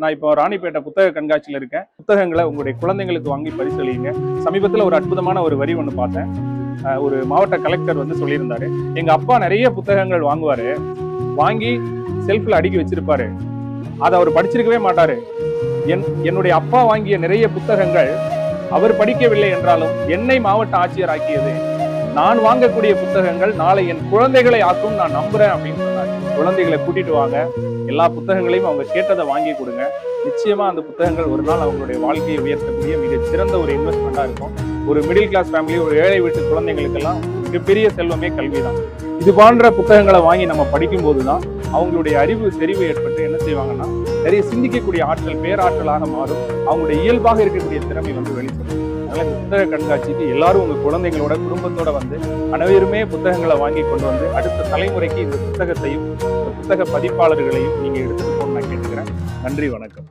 நான் இப்போ ராணிப்பேட்டை புத்தக கண்காட்சியில் இருக்கேன். புத்தகங்களை உங்களுடைய குழந்தைங்களுக்கு வாங்கி பரிசளிங்க. சமீபத்தில் ஒரு அற்புதமான ஒரு வரி ஒன்று பார்த்தேன். ஒரு மாவட்ட கலெக்டர் வந்து சொல்லியிருந்தாரு. எங்கள் அப்பா நிறைய புத்தகங்கள் வாங்குவார். வாங்கி செல்ஃபில் அடுக்கி வச்சிருப்பாரு. அதை அவர் படிச்சிருக்கவே மாட்டாரு. என் என்னுடைய அப்பா வாங்கிய நிறைய புத்தகங்கள் அவர் படிக்கவில்லை என்றாலும் என்னை மாவட்ட ஆட்சியர் ஆக்கியது. நான் வாங்கக்கூடிய புத்தகங்கள் நாளை என் குழந்தைகளை ஆக்கும் நான் நம்புறேன் அப்படின்னு சொன்னாங்க குழந்தைகளை கூட்டிட்டு வாங்க. எல்லா புத்தகங்களையும் அவங்க கேட்டதை வாங்கி கொடுங்க. நிச்சயமா அந்த புத்தகங்கள் ஒரு நாள் அவங்களுடைய வாழ்க்கையை உயர்த்தக்கூடிய மிக சிறந்த ஒரு இன்வெஸ்ட்மெண்டா இருக்கும். ஒரு மிடில் கிளாஸ் ஃபேமிலி ஒரு ஏழை வீட்டு குழந்தைங்களுக்கெல்லாம் மிகப்பெரிய செல்வமே கல்வி தான் இது போன்ற புத்தகங்களை வாங்கி நம்ம படிக்கும் போதுதான் அவங்களுடைய அறிவு செறிவு ஏற்பட்டு என்ன செய்வாங்கன்னா நிறைய சிந்திக்கக்கூடிய ஆற்றல் பேராற்றலாக மாறும். அவங்களுடைய இயல்பாக இருக்கக்கூடிய திறமை வந்து வெளிப்படும். அதனால புத்தக கண்காட்சிக்கு எல்லாரும் உங்க குழந்தைங்களோட குடும்பத்தோட வந்து அனைவருமே புத்தகங்களை வாங்கி கொண்டு வந்து அடுத்த தலைமுறைக்கு இந்த புத்தகத்தையும் இந்த புத்தக பதிப்பாளர்களையும் நீங்க எடுத்துட்டு போகணும்னு நான் கேட்டுக்கிறேன். நன்றி வணக்கம்.